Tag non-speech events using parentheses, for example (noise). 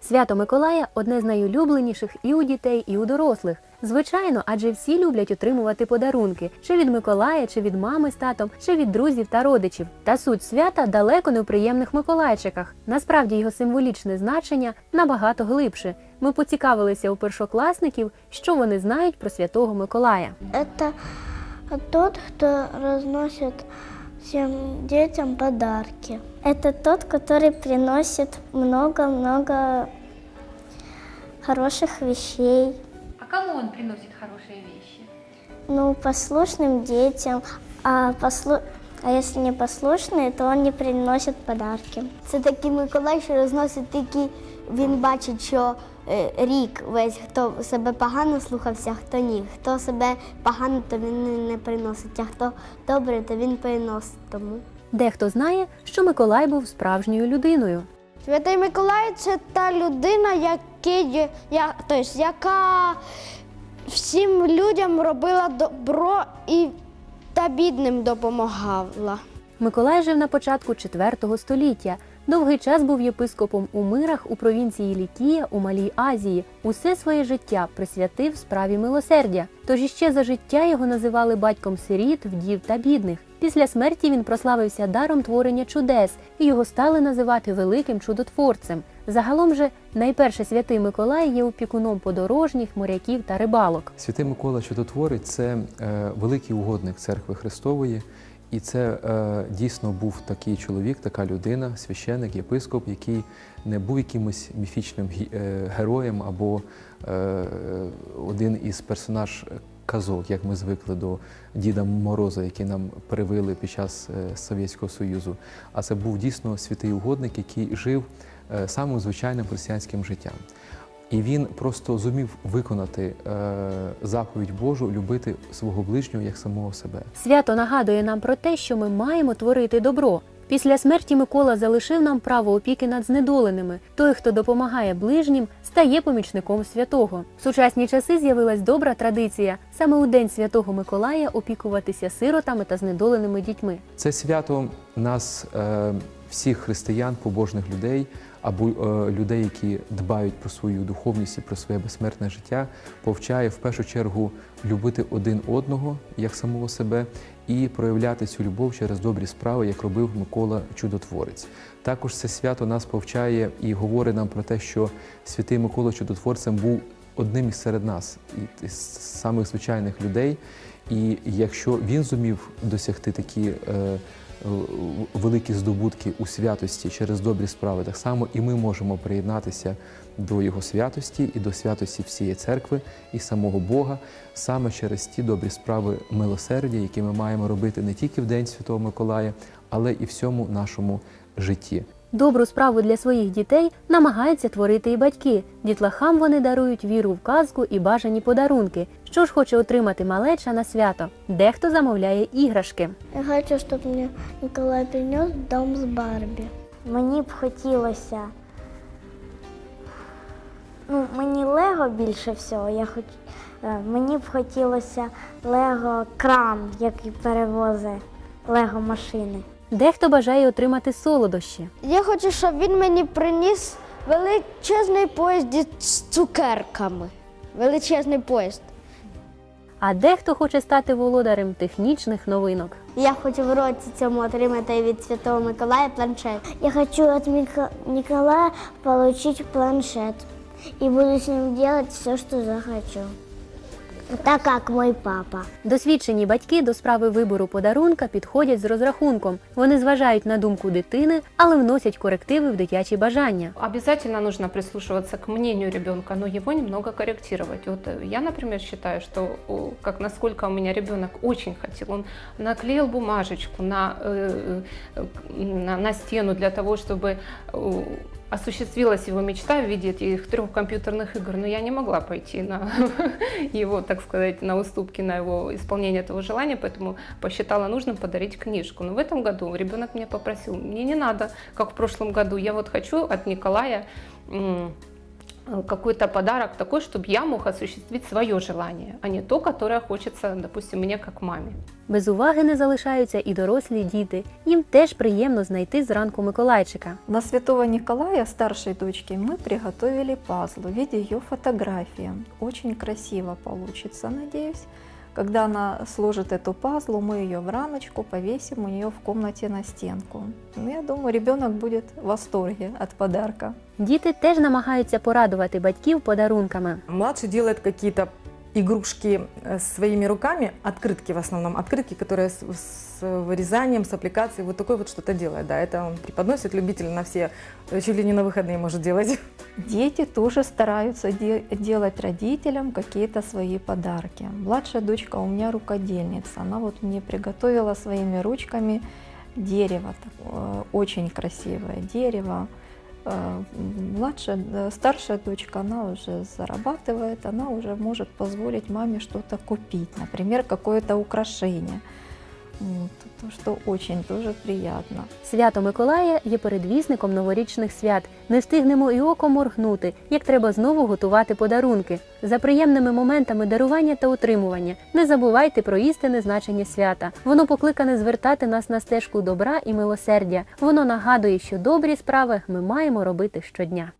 Свято Миколая одне з найулюбленіших і у дітей, і у дорослих. Звичайно, адже всі люблять отримувати подарунки чи від Миколая, чи від мами з татом, чи від друзів та родичів. Та суть свята далеко не у приємних Миколайчиках. Насправді його символічне значення набагато глибше. Ми поцікавилися у першокласників, що вони знають про святого Миколая. Это тот, кто разносит всем детям подарки. Это тот, который приносит много-много хороших вещей. А кому он приносит хорошие вещи? Ну, послушным детям, а, послу... а если не послушные, то он не приносит подарки. Це такий Миколай, що розносить такі, він бачить, що рік весь, хто себе погано слухався, хто ні. Хто себе погано, то він не, приносить, а хто добре, то він приносить тому. Дехто знає, що Миколай був справжньою людиною. Святий Миколай це та людина, який, я, тобто, яка всім людям робила добро і та бідним допомагала. Миколай жив на початку IV століття. Довгий час був єпископом у мирах у провінції Лікія у Малій Азії. Усе своє життя присвятив справі милосердя. Тож іще за життя його називали батьком сиріт, вдів та бідних. Після смерті він прославився даром творення чудес, і його стали називати великим чудотворцем. Загалом же найперше святий Миколай є опікуном подорожніх, моряків та рибалок. Святий Микола Чудотворець це е, великий угодник церкви Христової, і це е, дійсно був такий чоловік, така людина, священик, єпископ, який не був якимось міфічним е, героєм або е, один із персонаж казок, як ми звикли до Діда Мороза, який нам привили під час е, Совєтського Союзу. А це був дійсно святий угодник, який жив е, самим звичайним християнським життям. І він просто зумів виконати е, заповідь Божу, любити свого ближнього як самого себе. Свято нагадує нам про те, що ми маємо творити добро. Після смерті Микола залишив нам право опіки над знедоленими. Той, хто допомагає ближнім, стає помічником святого. В сучасні часи з'явилась добра традиція саме у день святого Миколая опікуватися сиротами та знедоленими дітьми. Це свято нас, е, всіх християн, побожних людей або е, людей, які дбають про свою духовність і про своє безсмертне життя, повчає в першу чергу любити один одного як самого себе і проявляти цю любов через добрі справи, як робив Микола Чудотворець. Також це свято нас повчає і говорить нам про те, що святий Микола Чудотворцем був одним із серед нас, і з самих звичайних людей. І якщо він зумів досягти такі е, великі здобутки у святості через добрі справи, так само і ми можемо приєднатися до його святості і до святості всієї церкви і самого Бога саме через ті добрі справи милосердя, які ми маємо робити не тільки в День Святого Миколая, але і всьому нашому житті. Добру справу для своїх дітей намагаються творити і батьки. Дітлахам вони дарують віру в казку і бажані подарунки. Що ж хоче отримати малеча на свято? Дехто замовляє іграшки. Я хочу, щоб мені Миколай принес дом з Барбі. Мені б хотілося. Ну, мені Лего більше всього. Я хоч... е, Мені б хотілося Лего кран, який перевозить Лего машини. Дехто бажає отримати солодощі. Я хочу, щоб він мені приніс величезний поїзд з цукерками. Величезний поїзд. А дехто хоче стати володарем технічних новинок. Я хочу в році цьому отримати від Святого Миколая планшет. Я хочу от Мика- Николая получить планшет. И буду с ним делать все, что захочу Так как мой папа. Досвідчені батьки до справи вибору подарунка підходять з розрахунком. Вони зважають на думку дитини, але вносять корективи в дитячі бажання. Обязательно нужно прислушиваться к мнению ребенка, но его немного корректировать. Вот э, я, например, считаю, что о, как насколько у меня ребенок очень хотел, он наклеил бумажечку на, э, э, на, на стену для того, чтобы э, осуществилась его мечта в виде этих трех компьютерных игр, но я не могла пойти на (laughs) его, так сказать, на уступки, на его исполнение этого желания, поэтому посчитала нужным подарить книжку. Но в этом году ребенок меня попросил, мне не надо, как в прошлом году, я вот хочу от Николая м, э, какой-то подарок такой, чтобы я мог осуществить свое желание, а не то, которое хочется, допустим, мне как маме. Без уваги не залишаються і дорослі діти. Їм теж приємно знайти зранку Миколайчика. На Святого Николая, старшей дочки, ми приготовили пазл в виде ее фотографии. Очень красиво получится, надеюсь. Когда она сложит эту пазлу, мы ее в рамочку повесим у нее в комнате на стенку. Ну, я думаю, ребенок будет в восторге от подарка. Діти теж намагаються порадувати батьків подарунками. Младший делает какие-то игрушки э, своими руками, открытки в основном, открытки, которые с, с вырезанием, с аппликацией, вот такое вот что-то делает. Да, это он преподносит любитель на все, э, чуть ли не на выходные может делать. (laughs) Дети тоже стараются де- делать родителям какие-то свои подарки. Младшая дочка у меня рукодельница. Она вот мне приготовила своими ручками дерево, такое, очень красивое дерево. Э, Младшая, э, старшая дочка, она уже зарабатывает, она уже может позволить маме что-то купить, например, какое-то украшение. Вот, то, что очень тоже приятно. Свято Миколая є передвісником новорічних свят. Не встигнемо і око моргнути, як треба знову готувати подарунки. За приємними моментами дарування та утримування. Не забувайте про істинне значення свята. Воно покликане звертати нас на стежку добра і милосердя. Воно нагадує, що добрі справи ми маємо робити щодня.